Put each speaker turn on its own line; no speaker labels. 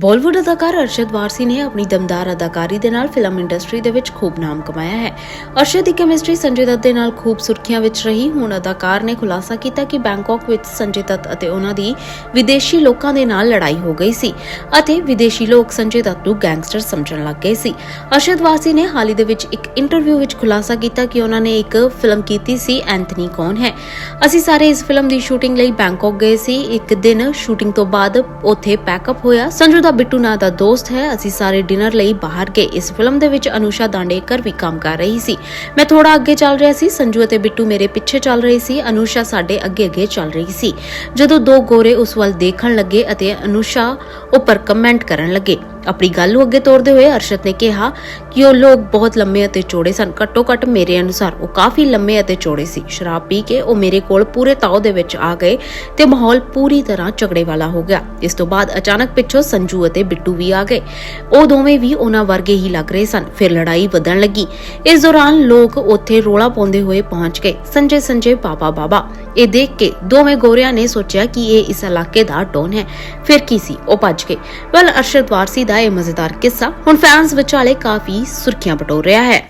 ਬਾਲੀਵੁੱਡ ਅਦਾਕਾਰ ਅਰਸ਼ਦ ਵਾਰਸੀ ਨੇ ਆਪਣੀ ਦਮਦਾਰ ਅਦਾਕਾਰੀ ਦੇ ਨਾਲ ਫਿਲਮ ਇੰਡਸਟਰੀ ਦੇ ਵਿੱਚ ਖੂਬ ਨਾਮ ਕਮਾਇਆ ਹੈ। ਅਰਸ਼ਦ ਦੀ ਕੈਮਿਸਟਰੀ ਸੰਜੇ ਦੱਤ ਦੇ ਨਾਲ ਖੂਬ ਸੁਰਖੀਆਂ ਵਿੱਚ ਰਹੀ। ਹੁਣ ਅਦਾਕਾਰ ਨੇ ਖੁਲਾਸਾ ਕੀਤਾ ਕਿ ਬੈਂਕਾਕ ਵਿੱਚ ਸੰਜੇ ਦੱਤ ਅਤੇ ਉਹਨਾਂ ਦੀ ਵਿਦੇਸ਼ੀ ਲੋਕਾਂ ਦੇ ਨਾਲ ਲੜਾਈ ਹੋ ਗਈ ਸੀ ਅਤੇ ਵਿਦੇਸ਼ੀ ਲੋਕ ਸੰਜੇ ਦੱਤ ਨੂੰ ਗੈਂਗਸਟਰ ਸਮਝਣ ਲੱਗ ਗਏ ਸੀ। ਅਰਸ਼ਦ ਵਾਰਸੀ ਨੇ ਹਾਲ ਹੀ ਦੇ ਵਿੱਚ ਇੱਕ ਇੰਟਰਵਿਊ ਵਿੱਚ ਖੁਲਾਸਾ ਕੀਤਾ ਕਿ ਉਹਨਾਂ ਨੇ ਇੱਕ ਫਿਲਮ ਕੀਤੀ ਸੀ, ਐਂਥਨੀ ਕੌਣ ਹੈ? ਅਸੀਂ ਸਾਰੇ ਇਸ ਫਿਲਮ ਦੀ ਸ਼ੂਟਿੰਗ ਲਈ ਬੈਂਕਾਕ ਗਏ ਸੀ। ਇੱਕ ਦਿਨ ਸ਼ੂਟਿੰਗ ਤੋਂ ਬਾਅਦ ਉੱਥੇ ਪੈਕਅਪ ਹੋਇਆ। ਸੰਜੂ ਦਾ ਬਿੱਟੂ ਨਾਂ ਦਾ ਦੋਸਤ ਹੈ। ਅਸੀਂ ਸਾਰੇ ਡਿਨਰ ਲਈ ਬਾਹਰ ਗਏ। ਇਸ ਫਿਲਮ ਦੇ ਵਿੱਚ ਅਨੁਸ਼ਾ ਦਾਂਡੇਕਰ ਵੀ ਕੰਮ ਕਰ ਰਹੀ ਸੀ। ਮੈਂ ਥੋੜਾ ਅੱਗੇ ਚੱਲ ਰਿਹਾ ਸੀ। ਸੰਜੂ ਅਤੇ ਬਿੱਟੂ ਮੇਰੇ ਪਿੱਛੇ ਚੱਲ ਰਹੇ ਸੀ। ਅਨੁਸ਼ਾ ਸਾਡੇ ਅੱਗੇ ਅੱਗੇ ਚੱਲ ਰਹੀ ਸੀ। ਜਦੋਂ ਦੋ ਗੋਰੇ ਉਸ ਵੱਲ ਦੇਖਣ ਲੱਗੇ ਅਤੇ ਅਨੁਸ਼ਾ ਉੱਪਰ ਕਮੈਂਟ ਕਰਨ ਲੱਗੇ। ਆਪਣੀ ਗੱਲ ਨੂੰ ਅੱਗੇ ਤੋਰਦੇ ਹੋਏ ਅਰਸ਼ਦ ਨੇ ਕਿਹਾ ਕਿ ਉਹ ਲੋਕ ਬਹੁਤ ਲੰਮੇ ਅਤੇ ਚੌੜੇ ਸਨ। ਘੱਟੋ ਘੱਟ ਮੇਰੇ ਅਨੁਸਾਰ ਉਹ ਕਾਫੀ ਲੰਮੇ ਅਤੇ ਚੌੜੇ ਸੀ। ਸ਼ਰਾਬ ਪੀ ਕੇ ਉਹ ਮੇਰੇ ਕੋਲ ਪੂਰੇ ਤਾਉ ਦੇ ਵਿੱਚ ਆ ਗਏ ਤੇ ਮਾਹੌਲ ਪੂਰੀ ਤਰ੍ਹਾਂ ਝਗੜੇ ਵਾਲਾ ਹੋ ਗਿਆ। ਇਸ ਤੋਂ ਬਾਅਦ ਅਚਾਨਕ ਪਿੱਛੋਂ ਸੰਜੂ ਅਤੇ ਬਿੱਟੂ ਵੀ ਆ ਗਏ। ਉਹ ਦੋਵੇਂ ਵੀ ਉਹਨਾਂ ਵਰਗੇ ਹੀ ਲੱਗ ਰਹੇ ਸਨ। ਫਿਰ ਲੜਾਈ ਵਧਣ ਲੱਗੀ। ਇਸ ਦੌਰਾਨ ਲੋਕ ਉੱਥੇ ਰੋਲਾ ਪਾਉਂਦੇ ਹੋਏ ਪਹੁੰਚ ਗਏ। ਸੰਜੇ ਸੰਜੇ ਬਾਬਾ ਬਾਬਾ। ਇਹ ਦੇਖ ਕੇ ਦੋਵੇਂ ਗੋਰਿਆਂ ਨੇ ਸੋਚਿਆ ਕਿ ਇਹ ਇਸ ਇਲਾਕੇ ਦਾ ਡੌਨ ਹੈ। ਫਿਰ ਕੀ ਸੀ? ਉਹ ਭੱਜ ਗਏ। ਵੱਲ ਅਰਸ਼ਦ ਵਾਰਸੀ ਦਾ ਇਹ ਮਜ਼ੇਦਾਰ ਕਿੱਸਾ। ਹੁਣ ਫੈਨਸ ਵਿਚਾਲੇ ਕਾਫੀ ਸੁਰਖੀਆਂ ਬਟੋਰ ਰਿਹਾ ਹੈ।